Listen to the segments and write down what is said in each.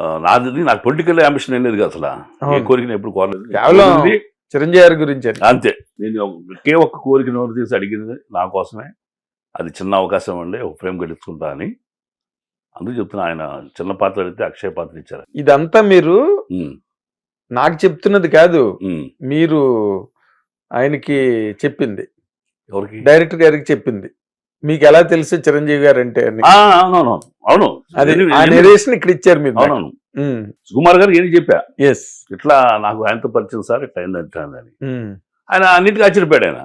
నాది నాకు political ambition లేదు కదా అసలు. ఏ. కోరికను ఎప్పుడు కోరలేదు. కేవలం చిరంజీవి గారి గురించి అంతే. నేను ఒకే ఒక్క కోరిక నోరు తీసి అడిగింది నా కోసమే. అది చిన్న అవకాశం అండి ఒక ఫ్రేమ్ గెలుచుకుంటా అని. అందుకు చెప్తున్నా ఆయన చిన్న పాత్ర అడిగితే అక్షయ పాత్ర ఇచ్చారు. ఇదంతా మీరు నాకు చెప్తున్నది కాదు. మీరు ఆయనకి చెప్పింది. ఎవరికి? డైరెక్టర్ గారికి చెప్పింది. మీకు ఎలా తెలుసు చిరంజీవి గారు అంటే అవునవును. అవును. ఇక్కడ ఇచ్చారు మీరు అవునవును. సుకుమార్ గారు ఏం చెప్పా? ఎస్ ఇట్లా నాకు ఆయనతో పరిచయం సార్ ఇట్లా అయింది ఇట్లా అయింది అని ఆయన అన్నిటికీ ఆశ్చర్యపోయాడు ఆయన.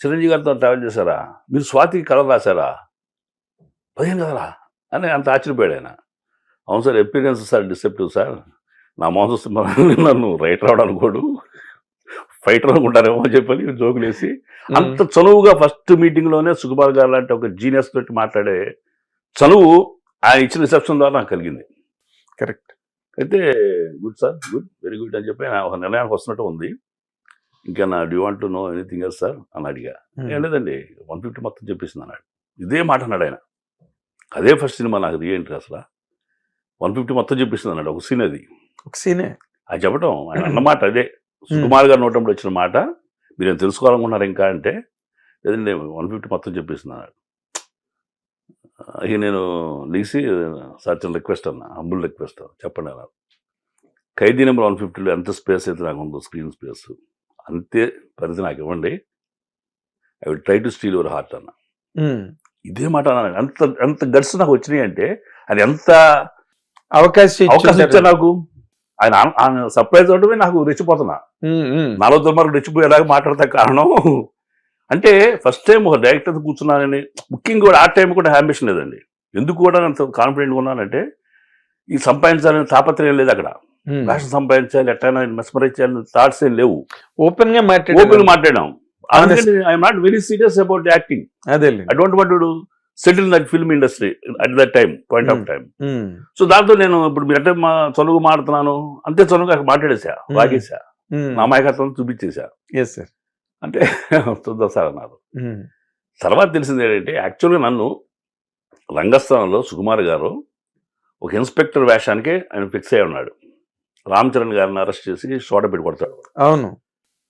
చిరంజీవి గారితో ట్రావెల్ చేశారా? మీరు స్వాతికి కథ రాశారా? పదిహేను కదరా? అని అంత ఆశ్చర్యపోయాడు ఆయన. అవును sir experience sir deceptive sir. నా మోసం నన్ను రైటర్ అవడం అనుకోడు ఫైటర్ అనుకుంటారేమో అని చెప్పని జోకులు వేసి అంత చనువుగా ఫస్ట్ మీటింగ్లోనే సుకుమార్ గారు లాంటి ఒక జీనియస్ తోటి మాట్లాడే చనువు ఆయన ఇచ్చిన రిసెప్షన్ ద్వారా నాకు కలిగింది. కరెక్ట్ అయితే good sir good very good అని చెప్పి ఆయన ఒక నిర్ణయానికి వస్తున్నట్టు ఉంది. ఇంకా నా do you want know anything else sir? అని అడిగా. ఏం లేదండి వన్ ఫిఫ్టీ మొత్తం చెప్పేసింది అన్నాడు. ఇదే మాట అన్నాడు ఆయన. అదే ఫస్ట్ సినిమా నాకు రీఎంట్రీ అసలు. వన్ ఫిఫ్టీ మొత్తం చెప్పేసింది అన్నాడు ఒక సీన్ అది. ఒక సీనే అది చెప్పడం ఆయన అన్నమాట అదే. సుకుమార్ గారు నోటంలో వచ్చిన మాట మీరు తెలుసుకోవాలనుకున్నారు ఇంకా? అంటే లేదండి వన్ ఫిఫ్టీ మొత్తం చెప్పేసింది అన్నాడు. ఇక నేను లేచి సార్ రిక్వెస్ట్ అన్న హంబుల్ రిక్వెస్ట్ చెప్పండి అన్నారు ఖైదీ నెంబర్ వన్ ఫిఫ్టీలో ఎంత స్పేస్ అయితే నాకు ఉందో స్క్రీన్ స్పేస్ అంతే పరిధి నాకు ఇవ్వండి I will try to steal your heart అన్న. ఇదే మాట అన్నాను ఎంత ఎంత గడ్స్ నాకు వచ్చినాయి అంటే అది ఎంత అవకాశం అవకాశం. ఇచ్చా నాకు ఆయన ఆయన సర్ప్రైజ్ అవడమే నాకు రెచ్చిపోతున్నా ఉమ్, ఉమ్. నాలో తొమ్మిది రెచ్చిపోయేలాగా మాట్లాడతా కారణం అంటే ఫస్ట్ టైం ఒక డైరెక్టర్ కూర్చున్నానని ముఖ్యంగా కూడా ఆ టైం కూడా అంబిషన్ లేదండి. ఎందుకు కూడా అంత కాన్ఫిడెంట్గా ఉన్నానంటే ఈ సంపాదించాలని తాపత్రయం లేదు అక్కడ. ఫ్యాషన్ సంపాదించాలి ఎట్లయినా మెస్మరైజ్ చేయాలని థాట్స్ ఏం లేవు. ఓపెన్గా ఓపెన్ మాట్లాడారు మాట్లాడాం I'm not very serious about acting అదే I don't want to settle in that film industry at that time point of. Time so దాంతో నేను ఇప్పుడు మీరు అంటే మా చనువు మాడుతున్నాను అంతే చనువుగా మాట్లాడేసా. వాగేసా నా అమాయకత్వం చూపించేసా ఎస్ సార్ అంటే చూద్దాం సార్ అన్నారు తర్వాత తెలిసింది ఏంటంటే యాక్చువల్గా నన్ను రంగస్థానంలో సుకుమార్ గారు ఒక ఇన్స్పెక్టర్ వేషానికి ఆయన ఫిక్స్ అయి ఉన్నాడు. రామ్ చరణ్ గారిని అరెస్ట్ చేసి షోట పెట్టి కొడతాడు. అవును.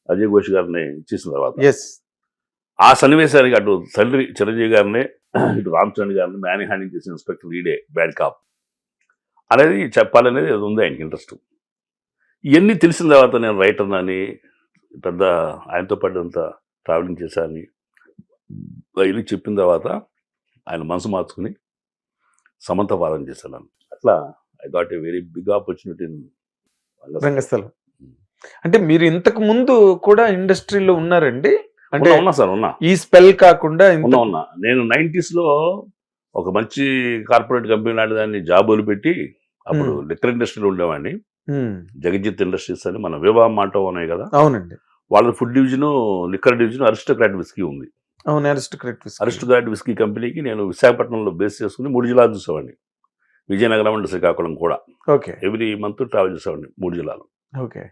అజయ్ ఘోష్ గారిని చేసిన తర్వాత ఎస్ ఆ సన్నివేశానికి అటు తండ్రి చిరంజీవి గారిని ఇటు రామ్ చరణ్ గారిని మ్యానీ హ్యాండింగ్ చేసిన ఇన్స్పెక్టర్ ఈడే బ్యాడ్ కాప్. అనేది చెప్పాలనేది అది ఉంది ఆయనకి ఇంట్రెస్ట్. ఇవన్నీ తెలిసిన తర్వాత నేను రైటర్ అని పెద్ద ఆయనతో పాటు అంత ట్రావెలింగ్ చేశాను ఇవన్నీ చెప్పిన తర్వాత ఆయన మనసు మార్చుకుని సమంత వాదన చేశాను అట్లా I got a very big opportunity Rangasthalam. అంటే మీరు ఇంతకు ముందు కూడా ఇండస్ట్రీలో ఉన్నారండి? అంటే ఉన్నా సార్ ఉన్నా. ఈ స్పెల్ కాకుండా ఉన్నా ఉన్నా. నేను 90s లో ఒక మంచి కార్పొరేట్ కంపెనీ లాంటి దాన్ని జాబులు పెట్టి అప్పుడు. లిక్కర్ ఇండస్ట్రీలో ఉండేవాడిని. ఉమ్, జగజిత్ ఇండస్ట్రీస్ అని మన వివాహ మాట ఉన్నాయి కదా? అవునండి. వాళ్ళ food division liquor division aristocrat whisky ఉంది. అవును అరిస్టోక్రాట్ అరిస్టోక్రాట్ విస్కీ కంపెనీకి నేను విశాఖపట్నంలో బేస్ చేసుకుని మూడు జిల్లాలు చూసేవాడిని. విజయనగరం అండ్ శ్రీకాకుళం కూడా. ఓకే. ఎవ్రీ మంత్ ట్రావెల్ చేసేవాడిని మూడు జిల్లాలు. ఓకే.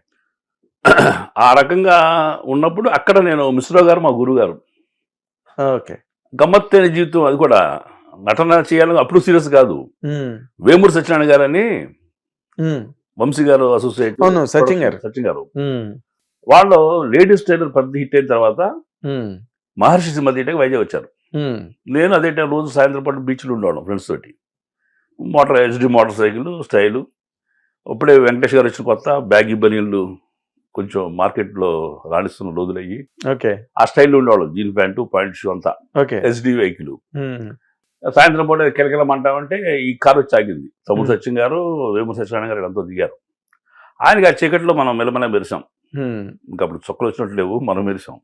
ఆ రకంగా ఉన్నప్పుడు అక్కడ నేను మిశ్రా గారు మా గురువు గారు. ఓకే. గమ్మత్తైన జీవితం అది కూడా. నటన చేయాలని అప్పుడు సీరియస్ కాదు. వేమూరు సత్యనారాయణ గారని వంశీ గారు అసోసియేట్ అవును, సచిన్ గారు. సచిన్ గారు. వాళ్ళు లేడీస్ టైలర్ పెద్ద హిట్ అయిన తర్వాత మహర్షి సినిమా తీయడానికి వైజాగ్ వచ్చారు. నేను అదే టైం రోజు సాయంత్రం పాటు బీచ్లో ఉండేవాళ్ళం ఫ్రెండ్స్ తోటి. Motor HD motorcycle style అప్పుడే వెంకటేష్ గారు వచ్చిన కొత్త బ్యాగీ బనీళ్ళు కొంచెం మార్కెట్లో రాణిస్తున్న రోజులు అయ్యి ఓకే. ఆ స్టైల్లో ఉండేవాళ్ళం. జీన్ ప్యాంటు పాయింట్ షూ అంతా. ఓకే. హెచ్డి వెహికల్ సాయంత్రం పూట కిలకిలమంటామంటే ఈ కారు వచ్చి ఆగింది తమ్ముడు Hmm. సత్యం గారు వేమూరు సత్యనారాయణ గారు ఎంతో దిగారు. ఆయనకి ఆ చీకట్లో మనం మెల్లమెల్ల మెరిసాం. ఉమ్, ఇంకా అప్పుడు చొక్కలు వచ్చినట్టు లేవు మనం మెరిసాం.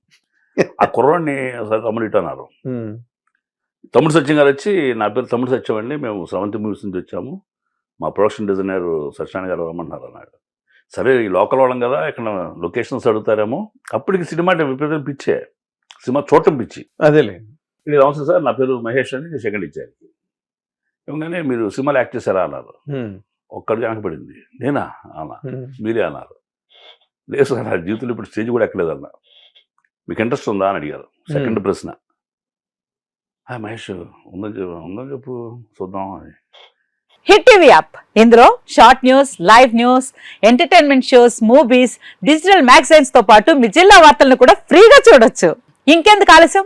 ఆ కుర్రాడిని తమ్ముడు ఇటు అన్నారు. ఉమ్, తమ్ముడు సత్యం గారు వచ్చి నా పేరు తమ్ముడు సత్యం అండి మేము సెవెంత్ మూవీస్ నుంచి వచ్చాము. మా ప్రొడక్షన్ డిజైనర్ సత్యనారాయణ గారు రమ్మన్నారు అన్నాడు. సరే ఈ లోకల్ వాళ్ళం కదా ఇక్కడ లొకేషన్స్ అడుగుతారేమో. అప్పటికి సినిమా అంటే విపరీతం పిచ్చే సినిమా చూడటం పిచ్చి. అదేలే. ఇది నమస్తే సార్ నా పేరు మహేష్ అని సెకండ్ ఇచ్చారు ఇవ్వగానే మీరు సినిమాలో యాక్ట్ చేశారా అన్నారు. ఉమ్, ఒక్కడికి వెనకబడింది. నేనా? అన్నా. మీరే అన్నారు. లేదు సార్ నా జీవితంలో ఇప్పుడు స్టేజ్ కూడా ఎక్కలేదు అన్న. మీకు ఇంట్రెస్ట్ ఉందా అని అడిగారు. సెకండ్ ప్రశ్న. "ఆ, మహేష్ ఉందని చెప్పు ఉందని చెప్పు చూద్దాం అని. Hit TV app. ఇందులో short news live news entertainment shows movies digital మ్యాగజైన్స్తో పాటు మీ జిల్లా వార్తలను కూడా ఫ్రీగా చూడొచ్చు. ఇంకెందుకు ఆలస్యం?